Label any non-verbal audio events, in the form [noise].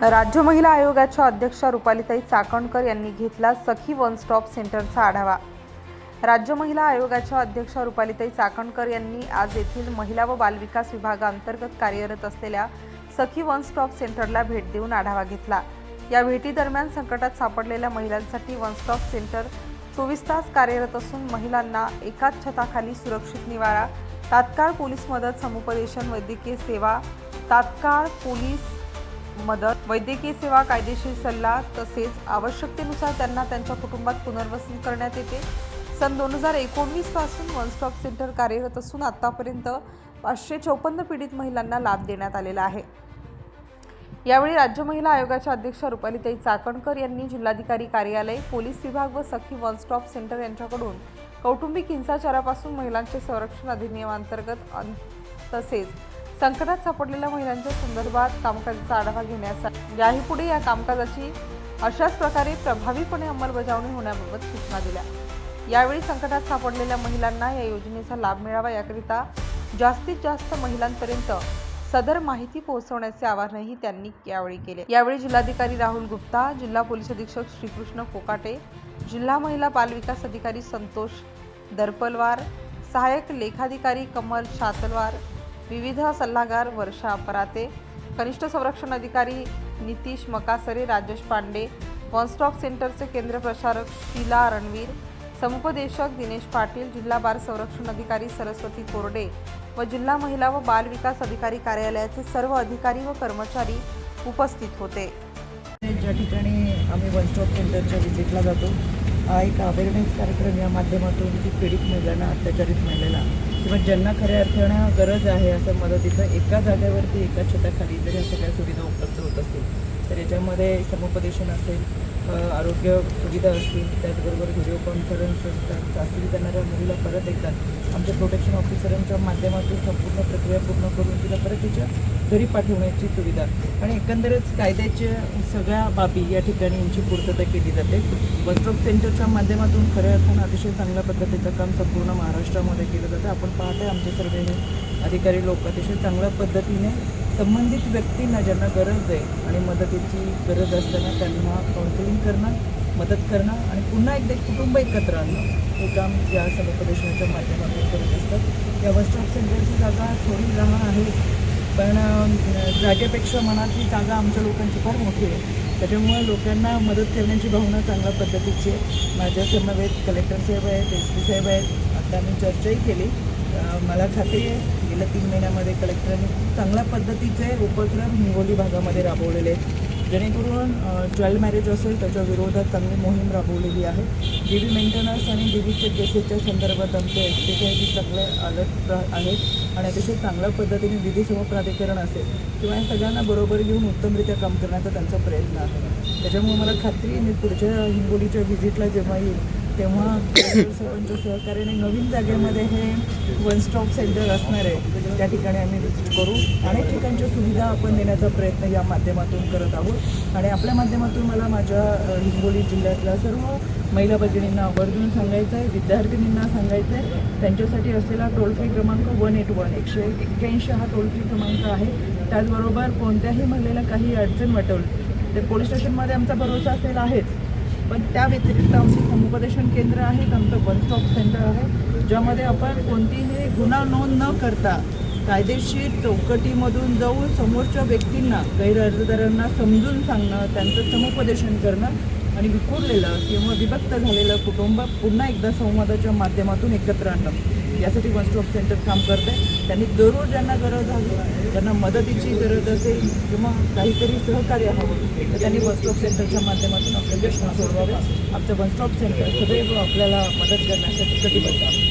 राज्य महिला आयोगाच्या अध्यक्षा रुपालीताई चाकणकर यांनी घेतला सखी वन स्टॉप सेंटरचा आढावा. राज्य महिला आयोगाच्या अध्यक्षा रुपालीताई चाकणकर यांनी आज येथील महिला व बालविकास विभागाअंतर्गत कार्यरत असलेल्या सखी वन स्टॉप सेंटरला भेट देऊन आढावा घेतला. या भेटीदरम्यान संकटात सापडलेल्या महिलांसाठी वन स्टॉप सेंटर चोवीस तास कार्यरत असून महिलांना एकाच छताखाली सुरक्षित निवारा तात्काळ पोलीस मदत समुपदेशन वैद्यकीय सेवा तात्काळ पोलीस मदत वैद्यकीय सेवा कायदेशीर सल्ला तसेच आवश्यकतेनुसार त्यांना त्यांच्या कुटुंबात पुनर्वसन करण्यात येते. सन दोन हजार एकोणवीसपासून वन स्टॉप सेंटर कार्यरत असून आतापर्यंत पाचशे चौपन्न पीडित महिलांना लाभ देण्यात आलेला आहे. यावेळी राज्य महिला आयोगाच्या अध्यक्षा रुपालीताई चाकणकर यांनी जिल्हाधिकारी कार्यालय पोलीस विभाग व सखी वन स्टॉप सेंटर यांच्याकडून कौटुंबिक हिंसाचारापासून महिलांचे संरक्षण अधिनियमांतर्गत तसेच संकटात सापडलेल्या महिलांच्या संदर्भात कामकाजाचा आढावा घेण्याचा याहीपुढे या कामकाजाची अशाच प्रकारे प्रभावीपणे अंमलबजावणी होण्याबाबत सूचना दिल्या. यावेळी संकटात सापडलेल्या महिलांना या योजनेचा लाभ मिळावा याकरिता जास्तीत जास्त महिलांपर्यंत सदर माहिती पोहोचवण्याचे आवाहनही त्यांनी यावेळी केले. यावेळी जिल्हाधिकारी राहुल गुप्ता जिल्हा पोलीस अधीक्षक श्रीकृष्ण कोकाटे जिल्हा महिला बालविकास अधिकारी संतोष दरपलवार सहाय्यक लेखाधिकारी कमल शातलवार विविध सल्लागार वर्षा पराते कनिष्ठ संरक्षण अधिकारी नितीश मकासरे राजेश पांडे वन स्टॉप सेंटरचे केंद्र प्रसारक शीला रणवीर समुपदेशक दिनेश पाटील जिल्हा बाल संरक्षण अधिकारी सरस्वती कोरडे व जिल्हा महिला व बाल विकास अधिकारी कार्यालयाचे सर्व अधिकारी व कर्मचारी उपस्थित होते. ज्या ठिकाणी आम्ही वन स्टॉप सेंटरच्या व्हिजिटला जातो हा एक अवेअरनेस कार्यक्रम या माध्यमातून ती पीडित महिलांना अत्याचारित महिलेला किंवा ज्यांना खऱ्या अर्थानं गरज आहे असं मदतीचं एका जागेवरती एका छताखाली जर ह्या सगळ्या सुविधा उपलब्ध होत असतील तर याच्यामध्ये समुपदेशन असेल आरोग्य सुविधा असतील त्याचबरोबर व्हिडिओ कॉन्फरन्स असतात चाचणी करणाऱ्या मुलीला परत एकदा आमच्या प्रोटेक्शन ऑफिसरांच्या माध्यमातून संपूर्ण प्रक्रिया पूर्ण करून तिला परत तिच्या घरी पाठवण्याची सुविधा. आणि एकंदरच कायद्याच्या सगळ्या बाबी या ठिकाणी यांची पूर्तता केली जाते. वन स्टॉप सेंटरच्या माध्यमातून खऱ्या अर्थानं अतिशय चांगल्या पद्धतीचं काम संपूर्ण महाराष्ट्रामध्ये केलं जातं. आपण पाहत आहे आमचे सर्व अधिकारी लोक अतिशय चांगल्या पद्धतीने संबंधित व्यक्तींना ज्यांना गरज आहे आणि मदतीची गरज असताना त्यांना काउन्सिलिंग करणं मदत करणं आणि पुन्हा एकदा कुटुंब एकत्र आणणं हे काम या समुपदेशनाच्या माध्यमातून करत असतात. या बस स्टॉप सेंटरची जागा थोडी लहान आहे पण जागेपेक्षा मनातली जागा आमच्या लोकांची फार मोठी आहे. त्याच्यामुळे लोकांना मदत करण्याची भावना चांगल्या पद्धतीची आहे. माझ्या समवेत कलेक्टर साहेब आहेत एस पी साहेब आहेत. आता आम्ही चर्चाही केली. मला खात्री आहे गेल्या तीन महिन्यामध्ये कलेक्टरांनी खूप चांगल्या पद्धतीचे उपक्रम हिंगोली भागामध्ये राबवलेले आहेत. जेणेकरून चाइल्ड मॅरेज असेल त्याच्या विरोधात चांगली मोहीम राबवलेली आहे. डी बी मेंटेनन्स आणि डी बीच्या केसेसच्या संदर्भात आमचे एस पी साहेब चांगले अलर्ट आहेत आणि अतिशय चांगल्या पद्धतीने विधी प्राधिकरण असेल किंवा या सगळ्यांना बरोबर घेऊन उत्तमरित्या काम करण्याचा त्यांचा प्रयत्न आहे. त्याच्यामुळे मला खात्री आहे, मी पुढच्या हिंगोलीच्या व्हिजिटला जेव्हा येईल तेव्हा [coughs] सर्वांच्या सहकार्याने नवीन जागेमध्ये हे वन स्टॉप सेंटर असणार आहे. त्या ठिकाणी आम्ही करू. अनेक ठिकाणच्या सुविधा आपण देण्याचा प्रयत्न या माध्यमातून करत आहोत. आणि आपल्या माध्यमातून मला माझ्या हिंगोली जिल्ह्यातल्या सर्व महिला भगिनींना आवर्जून सांगायचं आहे विद्यार्थिनींना सांगायचं आहे त्यांच्यासाठी असलेला टोल फ्री क्रमांक वन एट वन एकशे एक्क्याऐंशी हा टोल फ्री क्रमांक आहे. त्याचबरोबर कोणत्याही महिलेला काही अडचण वाटवली तर पोलीस स्टेशनमध्ये आमचा भरोसा असेल आहेच. पण त्या व्यतिरिक्त आमचे समुपदेशन केंद्र आहेत आमचं वन स्टॉप सेंटर आहे ज्यामध्ये आपण कोणतीही गुन्हा नोंद न करता कायदेशीर चौकटीमधून जाऊन समोरच्या व्यक्तींना गैरअर्जदारांना समजून सांगणं त्यांचं समुपदेशन करणं आणि विखुरलेलं किंवा विभक्त झालेलं कुटुंब पुन्हा एकदा संवादाच्या माध्यमातून एकत्र आणणं. यासाठी वन स्टॉप सेंटर काम करते त्यांनी जरूर ज्यांना गरज आहे त्यांना मदतीची गरज असेल किंवा काहीतरी सहकार्य हवं तर त्यांनी वन स्टॉप सेंटरच्या माध्यमातून आपले प्रश्न सोडवावे. आमचं वन स्टॉप सेंटर सदैव आपल्याला मदत करण्यासाठी कटिबद्ध आहे.